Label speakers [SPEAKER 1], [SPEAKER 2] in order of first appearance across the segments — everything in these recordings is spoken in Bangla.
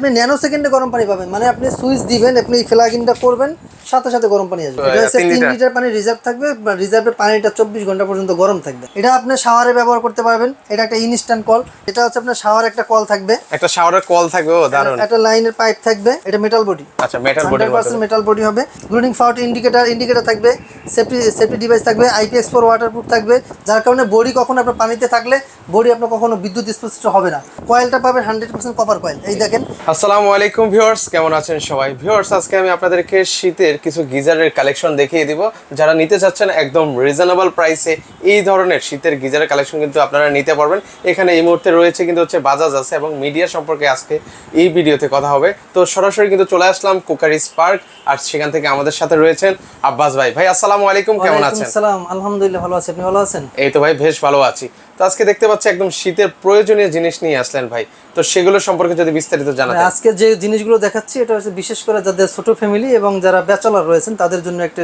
[SPEAKER 1] আপনি ন্যানো সেকেন্ডে গরম পানি পাবেন। মানে আপনি সুইচ দিবেন আপনি ফ্লাগিংটা করবেন সাথে সাথে গরম পানি আসবে। এটা হচ্ছে
[SPEAKER 2] তিন লিটার।
[SPEAKER 1] পানি রিজার্ভ থাকবে রিজার্ভের পানিটা চব্বিশ ঘণ্টা পর্যন্ত গরম থাকবে। এটা আপনি শাওয়ারে ব্যবহার করতে পারবেন। এটা একটা ইনস্ট্যান্ট কল এটা হচ্ছে আপনার শাওয়ার একটা কল থাকবে।
[SPEAKER 2] একটা শাওয়ারের কল থাকবে ও দারুণ
[SPEAKER 1] একটা লাইনের পাইপ থাকবে। এটা মেটাল বডি
[SPEAKER 2] আচ্ছা metal
[SPEAKER 1] hundred percent metal body হবে। গ্লুডিং ফাউট ইন্ডিকেটার ইন্ডিকেটার থাকবে। সেফটি সেফটি ডিভাইস থাকবে। আইপিএক্স ফোর ওয়াটারপ্রুফ থাকবে। যার কারণে বডি কখনো আপনার পানিতে থাকলে বডি আপনার কখনো বিদ্যুৎ স্পষ্ট হবে না। কয়েলটা পাবেন হান্ড্রেড পার্সেন্ট কপার কয়েল এই দেখেন
[SPEAKER 2] আসসালামু আলাইকুম ভিউয়ার্স কেমন আছেন সবাই? ভিউয়ার্স আজকে আমি আপনাদেরকে শীতের কিছু গিজারের কালেকশন দেখিয়ে দিব। যারা নিতে চাচ্ছেন একদম রিজনেবল প্রাইসে এই ধরনের শীতের গিজারের কালেকশন কিন্তু আপনারা নিতে পারবেন। এখানে এই মুহূর্তে রয়েছে কিন্তু হচ্ছে বাজাজ আছে এবং মিডিয়া সম্পর্কে আজকে এই ভিডিওতে কথা হবে। তো সরাসরি কিন্তু চলে আসলাম কুকারিস পার্ক আর সেখান থেকে আমাদের সাথে রয়েছেন আব্বাস ভাই। ভাই আসসালামু আলাইকুম কেমন আছেন?
[SPEAKER 1] আসসালাম আলহামদুলিল্লাহ ভালো আছি। আপনি ভালো আছেন?
[SPEAKER 2] এই তো ভাই বেশ ভালো আছি। তো আজকে দেখতে পাচ্ছি একদম শীতের প্রয়োজনীয় জিনিস নিয়ে আসলেন ভাই। তো সেগুলো সম্পর্কে যদি বিস্তারিত জানাতেন।
[SPEAKER 1] আজকে যে জিনিসগুলো দেখাচ্ছি, এটা হচ্ছে বিশেষ করে যাদের ছোট ফ্যামিলি এবং যারা ব্যাচলার রয়েছেন, তাদের জন্য একটা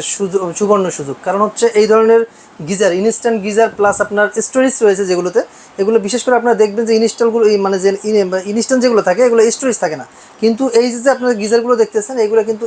[SPEAKER 1] সুবর্ণ সুযোগ। কারণ হচ্ছে এই ধরনের গিজার ইনস্ট্যান্ট গিজার প্লাস আপনার স্টোরেজ রয়েছে যেগুলোতে। এগুলো বিশেষ করে আপনারা দেখবেন যে ইনস্টলগুলো মানে যে ইনস্ট্যান্ট যেগুলো থাকে এগুলো স্টোরেজ থাকে না। কিন্তু এই যে আপনার গিজারগুলো দেখতেছেন এগুলো কিন্তু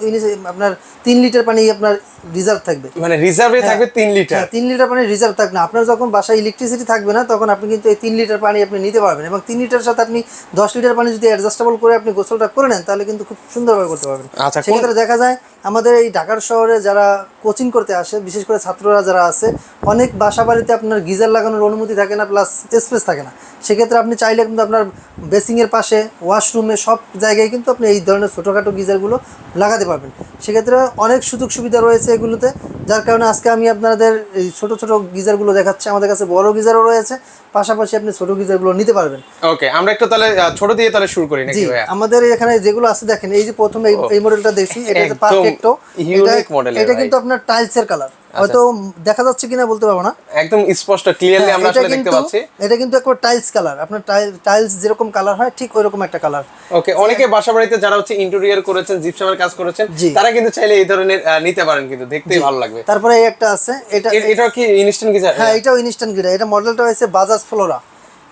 [SPEAKER 1] আপনার তিন লিটার পানি আপনার রিজার্ভ থাকবে।
[SPEAKER 2] মানে রিজার্ভে থাকবে তিন লিটার
[SPEAKER 1] হ্যাঁ তিন লিটার পানি রিজার্ভ থাকবে না। আপনার যখন বাসায় ইলেকট্রিসিটি থাকবে না তখন আপনি কিন্তু এই তিন লিটার পানি আপনি নিতে পারবেন এবং তিন লিটার সাথে আপনি দশ লিটার পানি যদি অ্যাডজাস্টেবল করে আপনি গোসলটা করে নেন তাহলে কিন্তু খুব সুন্দরভাবে করতে পারবেন।
[SPEAKER 2] আচ্ছা,
[SPEAKER 1] সেক্ষেত্রে দেখা যায় আমাদের এই ঢাকার শহরে যারা কোচিং করতে আসে বিশেষ করে ছাত্ররা যারা আছে অনেক বাসা বাড়িতে আপনার গিজার লাগানোর অনুমতি থাকে না প্লাস স্পেস থাকে না। সেক্ষেত্রে আপনি চাইলে কিন্তু আপনার বেসিংয়ের পাশে ওয়াশরুমে সব জায়গায় কিন্তু আপনি এই ধরনের ছোটোখাটো গিজারগুলো লাগাতে পারবেন। সেক্ষেত্রে অনেক সুযোগ সুবিধা রয়েছে এগুলোতে যার কারণে আজকে আমি আপনাদের এই ছোটো ছোটো গিজারগুলো দেখাচ্ছি। আমাদের কাছে বড় গিজারও রয়েছে পাশাপাশি আপনি ছোটো গিজারগুলো নিতে পারবেন।
[SPEAKER 2] ওকে আমরা একটু তাহলে ছোট দিয়ে তাহলে শুরু করি নাকি
[SPEAKER 1] আমাদের এখানে যেগুলো আছে দেখেন এই যে প্রথমে এই- মডেলটা দেখছি এটা পারফেক্টো
[SPEAKER 2] এর
[SPEAKER 1] এটা কিন্তু আপনার টাইলসের কালার হয়তো দেখা যাচ্ছে কিনা বলতে পারব না।
[SPEAKER 2] একদম স্পষ্ট ক্লিয়ারলি আমরা
[SPEAKER 1] হ্যাঁ,
[SPEAKER 2] আসলে দেখতে পাচ্ছি।
[SPEAKER 1] এটা কিন্তু টাইলস কালার আপনার টাইলস যেরকম কালার হয় ঠিক ওইরকম একটা কালার
[SPEAKER 2] ওকে অনেকে বাসা বাড়িতে যারা হচ্ছে ইন্টেরিয়র করেছেন জিপসামের কাজ করেছেন তারা কিন্তু চাইলে এই ধরনের নিতে পারেন কিন্তু দেখতেই ভালো লাগবে।
[SPEAKER 1] তারপরে এই একটা আছে এটা
[SPEAKER 2] এটা কি ইনস্ট্যান্ট গিজার?
[SPEAKER 1] হ্যাঁ এটাও ইনস্ট্যান্ট গিটার এটা মডেলটা হচ্ছে বাজাজ ফ্লোরা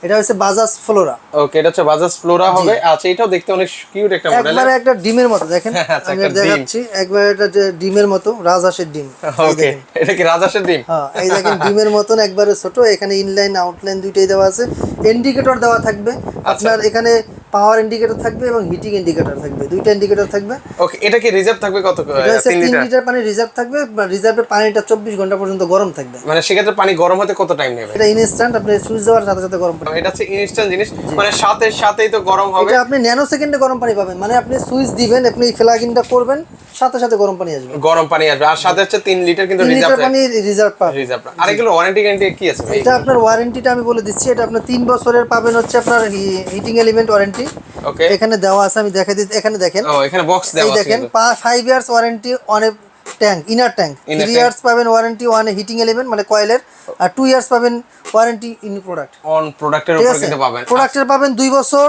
[SPEAKER 1] এটা হচ্ছে বাজাজ ফ্লোরা
[SPEAKER 2] ওকে এটা হচ্ছে বাজাজ ফ্লোরা হবে। আচ্ছা এটাও দেখতে অনেক কিউট একটা মডেল
[SPEAKER 1] একবারে একটা ডিমের মতো দেখেন।
[SPEAKER 2] আচ্ছা,
[SPEAKER 1] আমি দেখাচ্ছি একবারে এটা যে ডিমের মতো রাজহাঁসের ডিম।
[SPEAKER 2] ওকে এটা কি রাজহাঁসের ডিম?
[SPEAKER 1] হ্যাঁ এই দেখেন ডিমের মতন একবারে ছোট এখানে ইনলাইন আউটলাইন দুইটাই দেওয়া আছে। ইন্ডিকেটর দেওয়া থাকবে।
[SPEAKER 2] আচ্ছা।
[SPEAKER 1] আপনার এখানে পাওয়ার ইন্ডিকেটর থাকবে এবং হিটিং ইন্ডিকেটর থাকবে দুইটা ইন্ডিকেটর থাকবে।
[SPEAKER 2] ওকে এটা কি রিজার্ভ থাকবে কত
[SPEAKER 1] এটা হচ্ছে
[SPEAKER 2] তিন
[SPEAKER 1] তিন
[SPEAKER 2] লিটার
[SPEAKER 1] লিটার পানি রিজার্ভ থাকবে রিজার্ভের পানিটা চব্বিশ ঘণ্টা পর্যন্ত গরম থাকবে।
[SPEAKER 2] মানে সেক্ষেত্রে পানি গরম হতে কত টাইম নেবে?
[SPEAKER 1] এটা ইনস্ট্যান্ট আপনি সুইচ দেওয়ার সাথে সাথে গরম পানি।
[SPEAKER 2] এটা হচ্ছে ইনস্ট্যান্ট জিনিস মানে সাথে সাথেই তো গরম হবে।
[SPEAKER 1] এটা আপনি ন্যানো সেকেন্ডে গরম পানি পাবেন মানে আপনি সুইচ দিবেন আপনি ফ্লাগিংটা করবেন সাথে সাথে গরম পানি আসবে।
[SPEAKER 2] গরম পানি আসবে আর সাথে হচ্ছে তিন লিটার কিন্তু রিজার্ভ
[SPEAKER 1] পানি রিজার্ভ পাবেন।
[SPEAKER 2] রিজার্ভ আর এগুলো ওয়ারেন্টি গ্যারান্টি কি আছে
[SPEAKER 1] এটা আপনার ওয়ারেন্টিটা আমি বলে দিচ্ছি এটা আপনার তিন বছরের পাবেন হচ্ছে আপনার হিটিং এলিমেন্ট ওয়ারেন্টি
[SPEAKER 2] ওকে
[SPEAKER 1] এখানে দেওয়া আছে আমি দেখাই দিচ্ছি। এখানে দেখেন
[SPEAKER 2] ও এখানে বক্স দেওয়া আছে
[SPEAKER 1] দেখেন
[SPEAKER 2] কিন্তু।
[SPEAKER 1] Five years warranty on a tank inner tank three years পাবেন ওয়ারেন্টি ওয়ান হিটিং এলিমেন্ট মানে কয়েলের আর টু ইয়ার্স পাবেন ওয়ারেন্টি ইন প্রোডাক্ট
[SPEAKER 2] অন প্রোডাক্টের উপর কিন্তু পাবেন।
[SPEAKER 1] প্রোডাক্টের পাবেন দুই বছর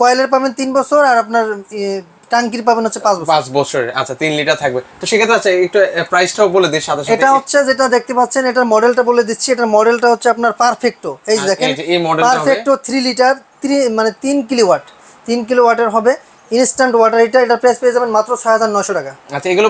[SPEAKER 1] কয়েলের পাবেন তিন বছর আর আপনার টাঙ্কির পাবেন হচ্ছে পাঁচ বছর।
[SPEAKER 2] পাঁচ বছরের আচ্ছা তিন লিটার থাকবে। তো সেক্ষেত্রে আচ্ছা একটু প্রাইসটাও বলে দিই সাথে
[SPEAKER 1] এটা হচ্ছে যেটা দেখতে পাচ্ছেন এটার মডেলটা বলে দিচ্ছি। এটার মডেলটা হচ্ছে আপনার পারফেক্টো এই দেখেন
[SPEAKER 2] মডেলটা হবে?
[SPEAKER 1] পারফেক্টো থ্রি লিটার মানে তিন কিলোওয়াট তিন কিলোওয়াটের হবে ইনস্ট্যান্ট ওয়াটার হিটার এটা প্রাইস পেয়ে যাবেন মাত্র ছয় হাজার নশো টাকা।
[SPEAKER 2] আচ্ছা এগুলো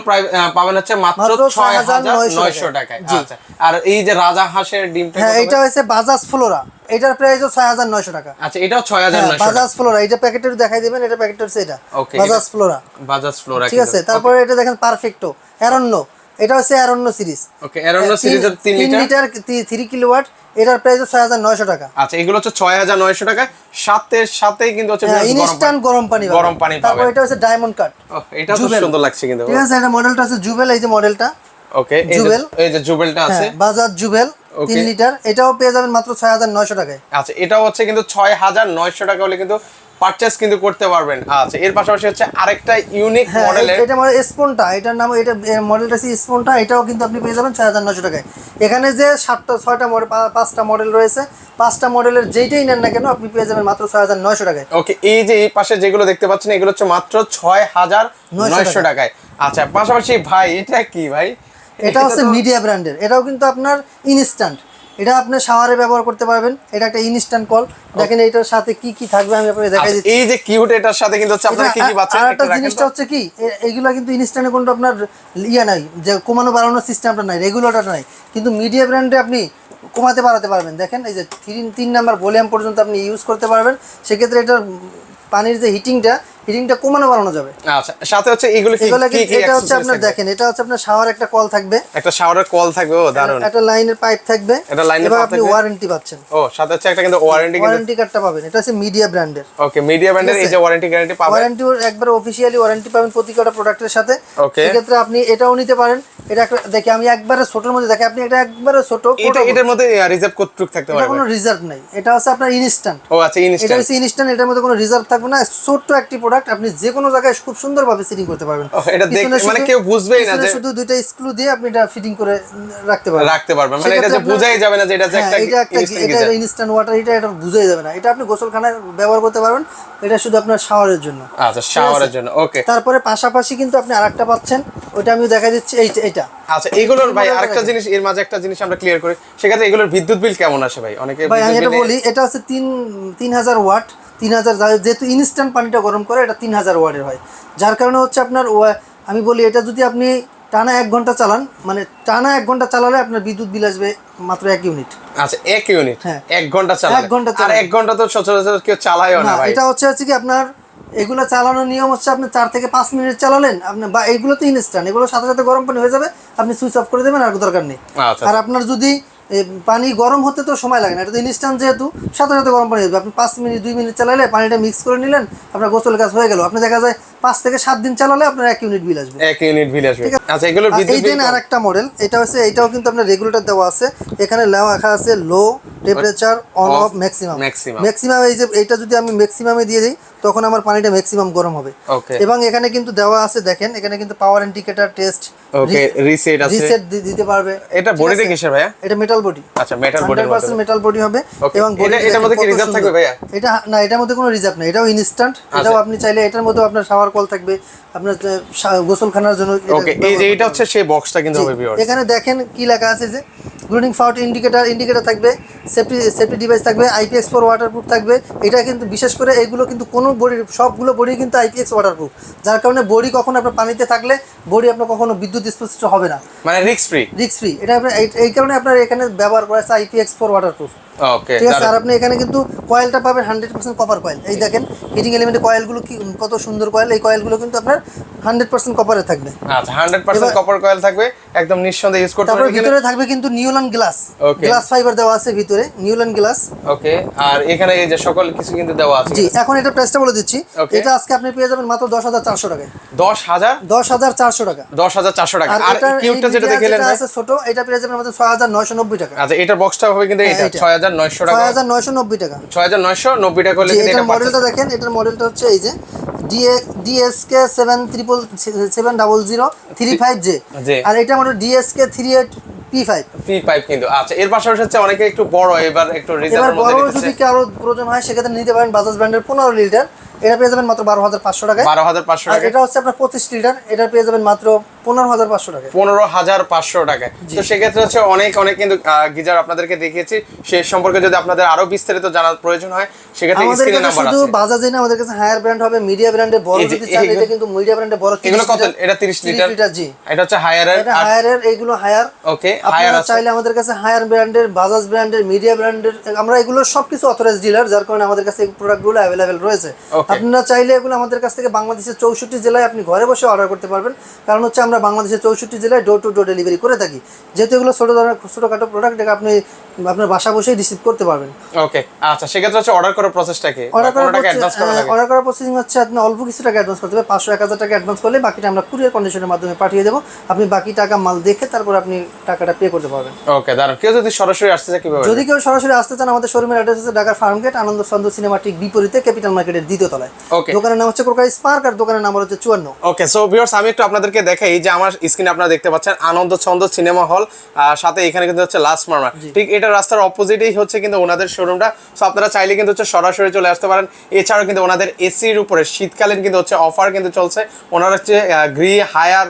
[SPEAKER 2] পাবেন হচ্ছে মাত্র
[SPEAKER 1] মাত্র
[SPEAKER 2] ছয় হাজার
[SPEAKER 1] 6,900
[SPEAKER 2] নয়শো টাকায়। আচ্ছা আর এই যে রাজা হাঁসের ডিমটা
[SPEAKER 1] হ্যাঁ এটা হচ্ছে বাজাজ ফ্লোরা এটার প্রাইস হাজার নয়শো টাকা।
[SPEAKER 2] আচ্ছা এটাও ছয় হাজার
[SPEAKER 1] হ্যাঁ
[SPEAKER 2] নয়শো
[SPEAKER 1] বাজাজ ফ্লোরা এটা প্যাকেটের দেখাই দিবেন এটা প্যাকেট হচ্ছে এটা। বাজাজ ফ্লোরা
[SPEAKER 2] বাজাজ ফ্লোরা
[SPEAKER 1] ঠিক আছে তারপরে এটা দেখেন পারফেক্টো অ্যারণ্য এটা হচ্ছে অ্যারণ্য সিরিজ
[SPEAKER 2] ওকে এরন্য সিরিজের তিন
[SPEAKER 1] তিন
[SPEAKER 2] লিটার?
[SPEAKER 1] লিটার থ্রি কিলোওয়াট এটার প্রাইস ছয় হাজার নয়শো টাকা।
[SPEAKER 2] আচ্ছা এগুলো হচ্ছে ছয় হাজার নয়শো টাকা। সাথে সাথেই কিন্তু হচ্ছে গরম
[SPEAKER 1] ইনস্ট্যান্ট
[SPEAKER 2] পানি।
[SPEAKER 1] গরম পানি
[SPEAKER 2] গরম পানি
[SPEAKER 1] তারপর এটা হচ্ছে ডায়মন্ড কাট
[SPEAKER 2] এটা তো সুন্দর লাগছে কিন্তু।
[SPEAKER 1] ঠিক আছে এটা মডেলটা আছে জুবেল এই যে মডেলটা
[SPEAKER 2] ওকে এই
[SPEAKER 1] জুবেল।
[SPEAKER 2] এই যে জুবেলটা আছে।
[SPEAKER 1] হ্যাঁ বাজাজ জুবেল
[SPEAKER 2] Okay.
[SPEAKER 1] তিন লিটার। এটাও পেয়ে যাবেন মাত্র ছয় হাজার নয়শো টাকায়।
[SPEAKER 2] আচ্ছা এটাও হচ্ছে কিন্তু ছয় হাজার নয়শো টাকা হলে কিন্তু পারচেস কিন্তু করতে পারবেন। আচ্ছা এর পাশাপাশি হচ্ছে আরেকটা ইউনিক
[SPEAKER 1] হ্যাঁ
[SPEAKER 2] মডেলের
[SPEAKER 1] এটা মডেল স্পোনটা এটার নাম এটা মডেলটা আছে স্পোনটা এটাও কিন্তু আপনি পেয়ে যাবেন ছয় হাজার নশো টাকায়। এখানে যে সাতটা ছয়টা মডেল পাঁচটা মডেল রয়েছে পাঁচটা মডেলের যেইটাই নেন না কেন আপনি পেয়ে যাবেন মাত্র ছয় হাজার নয়শো টাকায়।
[SPEAKER 2] ওকে এই যে এই পাশে যেগুলো দেখতে পাচ্ছেন এগুলো হচ্ছে মাত্র ছয় হাজার
[SPEAKER 1] 900
[SPEAKER 2] নয়শো টাকায়। আচ্ছা পাশাপাশি ভাই এটা কি ভাই?
[SPEAKER 1] এটা হচ্ছে মিডিয়া ব্র্যান্ডের এটাও কিন্তু আপনার ইনস্ট্যান্ট এটা আপনি শাওয়ারে ব্যবহার করতে পারবেন। এটা একটা ইনস্ট্যান্ট কল দেখেন এটার সাথে কি কি থাকবে আমি আপনাকে দেখাই
[SPEAKER 2] আচ্ছা,
[SPEAKER 1] দিচ্ছি।
[SPEAKER 2] এই যে কিউট এটার সাথে কিন্তু হচ্ছে আপনারা কি কি পাচ্ছেন?
[SPEAKER 1] আর
[SPEAKER 2] একটা
[SPEAKER 1] জিনিসটা হচ্ছে কি এ- এগুলো কিন্তু ইনস্ট্যান্টে কোনো আপনার ইয়ে নাই যে কমানো বাড়ানোর সিস্টেমটা নাই রেগুলেটর নাই। কিন্তু মিডিয়া ব্র্যান্ডে আপনি কমাতে বাড়াতে পারবেন। দেখেন এই যে তিন তিন নাম্বার ভলিউম পর্যন্ত আপনি ইউজ করতে পারবেন। সেক্ষেত্রে এটার পানির যে হিটিংটা হিটিংটা কমানো বাড়ানো যাবে।
[SPEAKER 2] আচ্ছা সাথে হচ্ছে এগুলো কি কি
[SPEAKER 1] এটা হচ্ছে আপনার দেখেন এটা হচ্ছে আপনার শাওয়ার একটা কল থাকবে।
[SPEAKER 2] একটা শাওয়ারের কল থাকবে ও দারুণ
[SPEAKER 1] একটা লাইনের পাইপ থাকবে।
[SPEAKER 2] একটা লাইনের পাইপ
[SPEAKER 1] আপনি ওয়ারেন্টি পাচ্ছেন।
[SPEAKER 2] ও সাথে হচ্ছে একটা কিন্তু ওয়ারেন্টি
[SPEAKER 1] ওয়ারেন্টি কার্ডটা পাবেন। এটা হচ্ছে মিডিয়া ব্র্যান্ডের
[SPEAKER 2] ওকে মিডিয়া ব্র্যান্ডের এই যে ওয়ারেন্টি গ্যারান্টি পাবেন।
[SPEAKER 1] ওয়ারেন্টি একবার অফিশিয়ালি ওয়ারেন্টি পাবেন প্রতিটা প্রোডাক্টের সাথে।
[SPEAKER 2] ওকে
[SPEAKER 1] সেক্ষেত্রে আপনি এটাও নিতে পারেন। এটা দেখে আমি একবারে ছোটোর মধ্যে দেখে আপনি এটা একবারে ছোট
[SPEAKER 2] এটা এটার মধ্যে রিজার্ভ কতটুক থাকতে পারবে।
[SPEAKER 1] কোনো রিজার্ভ নাই। এটা হচ্ছে আপনার ইনস্ট্যান্ট
[SPEAKER 2] ও আচ্ছা
[SPEAKER 1] এটা হচ্ছে ইনস্ট্যান্ট এটার মধ্যে কোনো রিজার্ভ থাকবে না। একটি প্রোডাক্ট আপনি যে কোনো জায়গায় খুব সুন্দরভাবে করতে পারবেন।
[SPEAKER 2] এটা দেখ- মানে কেউ বুঝবেই না যে-
[SPEAKER 1] শুধু দুইটা স্ক্রু দিয়ে আপনি এটা ফিটিং করে রাখতে পারবেন।
[SPEAKER 2] রাখতে পারবেন। মানে এটা যে বোঝাই যাবে না যে এটা যে
[SPEAKER 1] হ্যাঁ,
[SPEAKER 2] একটা
[SPEAKER 1] এটা একটা। ইনস্ট্যান্ট ওয়াটার এটা এটা বুঝাই যাবে না। এটা আপনি গোসলখানায় ব্যবহার করতে পারবেন। এটা শুধু আপনার শাওয়ারের জন্য।
[SPEAKER 2] আচ্ছা শাওয়ারের জন্য ওকে
[SPEAKER 1] তারপরে পাশাপাশি কিন্তু আপনি আরেকটা পাচ্ছেন। ওইটা আমি দেখা দিচ্ছি। এইটা এটা।
[SPEAKER 2] আচ্ছা এগুলোর ভাই আরেকটা জিনিস এর মাঝে একটা জিনিস আমরা ক্লিয়ার করি। সেক্ষেত্রে এগুলোর বিদ্যুৎ বিল কেমন আসে ভাই? অনেকে
[SPEAKER 1] ভাই আমি এটা বলি এটা হচ্ছে তিন তিন হাজার ওয়াট। তিন হাজার যেহেতু ইনস্ট্যান্ট পানিটা গরম করে এটা তিন হাজার ওয়াটের হয়। যার কারণে হচ্ছে আপনার আমি বলি এটা যদি আপনি টানা এক ঘণ্টা চালান মানে টানা এক ঘণ্টা চালালে আপনার বিদ্যুৎ বিল আসবে মাত্র এক ইউনিট
[SPEAKER 2] আচ্ছা এক ইউনিট
[SPEAKER 1] হ্যাঁ।
[SPEAKER 2] এক ঘণ্টা চালায়
[SPEAKER 1] এক ঘণ্টা
[SPEAKER 2] আর এক ঘণ্টা তো সচরাচর কেউ চালায়ও না
[SPEAKER 1] এটা হচ্ছে হচ্ছে কি আপনার এগুলো চালানোর নিয়ম হচ্ছে আপনি চার থেকে পাঁচ মিনিট চালালেন আপনি বা এগুলো তো ইনস্ট্যান্ট এগুলো সাথে সাথে গরম পানি হয়ে যাবে আপনি সুইচ অফ করে দেবেন আর দরকার নেই।
[SPEAKER 2] আচ্ছা।
[SPEAKER 1] আর আপনার যদি পানি গরম হতে তো সময় লাগে না এটা তো ইনস্ট্যান্ট যেহেতু সাথে সাথে গরম পানি হবে আপনি পাঁচ মিনিট দুই মিনিট চালালে পানিটা মিক্স করে নিলেন আপনার গোসল কাজ হয়ে গেল। আপনি দেখা যায় পাঁচ থেকে সাত দিন চালালে আপনার এক ইউনিট বিল আসবে।
[SPEAKER 2] এক ইউনিট বিল আসবে। আচ্ছা এগুলোর
[SPEAKER 1] আর এই দেন আর একটা মডেল এটা হচ্ছে এটাও কিন্তু আপনার রেগুলেটর দেওয়া আছে। এখানে লেখা আছে low temperature on off maximum maximum এই যে এটা যদি আমি ম্যাক্সিমামে দিয়ে দিই তখন আমার পানিটা ম্যাক্সিমাম গরম হবে। এবং এখানে কিন্তু দেওয়া আছে দেখেন এখানে কিন্তু power indicator test
[SPEAKER 2] okay reset আছে।
[SPEAKER 1] রিসেট দিতে পারবে।
[SPEAKER 2] এটা
[SPEAKER 1] আছে?
[SPEAKER 2] কিসের ভাইয়া?
[SPEAKER 1] এটা মেটাল বডি
[SPEAKER 2] আচ্ছা মেটাল বডি
[SPEAKER 1] 100% মেটাল বডি হবে এবং
[SPEAKER 2] এটা- এটার মধ্যে কি রিজার্ভ থাকবে ভাইয়া?
[SPEAKER 1] এটা না এটার মধ্যে কোনো রিজার্ভ নেই। এটাও ইনস্ট্যান্ট
[SPEAKER 2] আচ্ছা।
[SPEAKER 1] এটাও আপনি চাইলে এটার মধ্যে আপনার শাওয়ার কল থাকবে আপনার গোসলখানার জন্য
[SPEAKER 2] ওকে এই যে এটা হচ্ছে সেই বক্সটা কিন্তু হবে ভিউয়ার্স
[SPEAKER 1] এখানে দেখেন কি লেখা আছে যে গ্রুনিং ফাউট ইন্ডিকেটার ইন্ডিকেটার থাকবে সেফটি সেফটি ডিভাইস থাকবে আইপিএক্স ফোর ওয়াটারপ্রুফ থাকবে। এটা কিন্তু বিশেষ করে এগুলো কিন্তু কোনো বডি সবগুলো বডি কিন্তু আইপিএক্স ওয়াটারপ্রুফ যার কারণে বডি কখনো আপনার পানিতে থাকলে বডি আপনার কখনো বিদ্যুৎ স্পষ্ট হবে না।
[SPEAKER 2] মানে রিক্স ফ্রি
[SPEAKER 1] রিক্স ফ্রি এটা আপনার এই- এই কারণে আপনার এখানে ব্যবহার করা আছে আইপিএক্স ফোর ওয়াটারপ্রুফ
[SPEAKER 2] ওকে
[SPEAKER 1] ঠিক আছে আর আপনি এখানে কিন্তু কয়েলটা পাবেন হান্ড্রেড পার্সেন্ট কপার কয়েল এই দেখেন হিটিং এলিমেন্টে কয়েলগুলো কি কত সুন্দর কয়েল এই কয়েলগুলো কিন্তু আপনার হান্ড্রেড পার্সেন্ট কপারে থাকবে।
[SPEAKER 2] আচ্ছা হান্ড্রেড পার্সেন্ট কপার কয়েল থাকবে একদম নিঃসন্দেহে ইউজ করতে পারবেন
[SPEAKER 1] ভিতরে থাকবে কিন্তু নিউলন গ্লাস গ্লাস ফাইবার দেওয়া আছে ভিতরে নিউলন গ্লাস
[SPEAKER 2] ওকে আর এখানে এই যে সকল কিছু কিন্তু দেওয়া আছে।
[SPEAKER 1] জি এখন এটা প্রাইসটা বলে দিচ্ছি। এটা আজকে আপনি পেয়ে যাবেন মাত্র 10400 টাকায়।
[SPEAKER 2] হাজার?
[SPEAKER 1] 10400 টাকা।
[SPEAKER 2] 10400 টাকা।
[SPEAKER 1] আর
[SPEAKER 2] কিউটটা যেটা
[SPEAKER 1] দেখে ছোট এটা পেয়ে যাবেন মাত্র 6990 টাকা।
[SPEAKER 2] আচ্ছা এটা বক্সটা হবে কিন্তু
[SPEAKER 1] হ্যাঁ,
[SPEAKER 2] এটা 6000 হাজার নয়শো
[SPEAKER 1] ছয় হাজার নয়শো নব্বই টাকা।
[SPEAKER 2] ছয় হাজার নয়শো নব্বই টাকা হলে
[SPEAKER 1] এটার মডেলটা দেখেন এটার মডেলটা হচ্ছে এই যে DA DSK seven triple seven double zero three five J. আর এটা model DSK three eight P five
[SPEAKER 2] কিন্তু আচ্ছা এর পাশাপাশি হচ্ছে অনেকে একটু বড় এবার একটু
[SPEAKER 1] এবার বড় যদি কারও প্রয়োজন হয় সেক্ষেত্রে নিতে পারেন বাজাজ ব্র্যান্ডের পনেরো লিটার এটা পেয়ে যাবেন মাত্র বারো হাজার পাঁচশো টাকা
[SPEAKER 2] বারো হাজার পাঁচশো টাকা
[SPEAKER 1] এটা হচ্ছে আপনার পঁচিশ লিটার এটা পেয়ে যাবেন মাত্র পনেরো হাজার পাঁচশো টাকা
[SPEAKER 2] পনেরো হাজার পাঁচশো টাকা তো সেক্ষেত্রে হচ্ছে অনেক অনেক কিন্তু গিজার আপনাদেরকে দেখিয়েছি। সে সম্পর্কে যদি আপনাদের আরও বিস্তারিত জানার প্রয়োজন হয় সেক্ষেত্রে
[SPEAKER 1] আমাদের
[SPEAKER 2] স্ক্রিনে
[SPEAKER 1] কাছে
[SPEAKER 2] নাম্বার
[SPEAKER 1] শুধু
[SPEAKER 2] আছে।
[SPEAKER 1] না আমাদের কাছে হায়ার ব্র্যান্ড হবে মিডিয়া ব্র্যান্ডের বড় যদি চান এটা কিন্তু মিডিয়া ব্র্যান্ডের বড়
[SPEAKER 2] এগুলো কত? এটা
[SPEAKER 1] 30
[SPEAKER 2] লিটার?
[SPEAKER 1] লিটার জি।
[SPEAKER 2] এটা হচ্ছে হায়ার
[SPEAKER 1] এটা হায়ারের এইগুলো হায়ার
[SPEAKER 2] ওকে হায়ার
[SPEAKER 1] চাইলে আমাদের কাছে হায়ার ব্র্যান্ডের বাজাজ ব্র্যান্ডের মিডিয়া ব্র্যান্ডের আমরা এগুলো সবকিছু অথরাইজ ডিলার যার কারণে আমাদের কাছে এই প্রোডাক্টগুলো অ্যাভেলেবেল রয়েছে. আপনারা চাইলে এগুলো আমাদের কাছ থেকে বাংলাদেশের চৌষট্টি জেলায় আপনি ঘরে বসে অর্ডার করতে পারবেন। কারণ হচ্ছে আমরা বাংলাদেশের চৌষট্টি জেলায় ডোর টু ডোর ডেলিভারি করে থাকি। যেহেতু এগুলো ছোটো ধরনের ছোটোখাটো প্রোডাক্ট আপনি আপনার বাসা বসেই রিসিভ করতে পারবেন।
[SPEAKER 2] ওকে আচ্ছা সেক্ষেত্রে হচ্ছে অর্ডার করার প্রসেসটা কি?
[SPEAKER 1] অর্ডার করার
[SPEAKER 2] টাকা অ্যাডভান্স করা লাগে?
[SPEAKER 1] অর্ডার করার প্রসেসিং হচ্ছে আপনি অল্প কিছু টাকা অ্যাডভান্স করতে হবে পাঁচশো এক হাজার টাকা অ্যাডভান্স করলে বাকিটা আমরা কুরিয়ার কন্ডিশনের মাধ্যমে পাঠিয়ে দেবো। আপনি বাকি টাকা মাল দেখে তারপর আপনি টাকাটা পে করতে পারবেন।
[SPEAKER 2] ওকে দাঁড়ান কেউ যদি সরাসরি আসতে চায় কীভাবে?
[SPEAKER 1] যদি কেউ সরাসরি আসতে চান আমাদের শোরুমের অ্যাড্রেস হচ্ছে ঢাকার ফার্মগেট আনন্দ সন্দ সিনেমা ঠিক বিপরীতে ক্যাপিটাল মার্কেটের দ্বিতীয় তলায়।
[SPEAKER 2] ওকে
[SPEAKER 1] দোকানের নাম হচ্ছে ক্রোকাই স্পার্ক আর দোকানের নাম্বার হচ্ছে চুয়ান্ন।
[SPEAKER 2] ওকে সো ভিউয়ার্স আমি একটু আপনাদেরকে দেখাই যে আমার স্ক্রিনে আপনারা দেখতে পাচ্ছেন আনন্দ ছন্দ সিনেমা হল আর সাথে এখানে কিন্তু হচ্ছে লাস্ট মার্মা ঠিক এটা রাস্তার অপোজিটেই হচ্ছে কিন্তু ওনাদের শোরুমটা সো আপনারা চাইলে কিন্তু হচ্ছে সরাসরি চলে আসতে পারেন। এছাড়াও কিন্তু ওনাদের এসির উপরে শীতকালীন কিন্তু হচ্ছে অফার কিন্তু চলছে। ওনারা হচ্ছে গ্রি হায়ার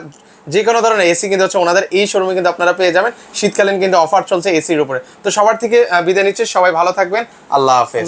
[SPEAKER 2] যে কোনো ধরনের এসি কিন্তু হচ্ছে ওনাদের এই শোরুমে কিন্তু আপনারা পেয়ে যাবেন। শীতকালীন কিন্তু অফার চলছে এসির উপরে। তো সবার থেকে বিদায় নিচ্ছে। সবাই ভালো থাকবেন।
[SPEAKER 1] আল্লাহ হাফেজ।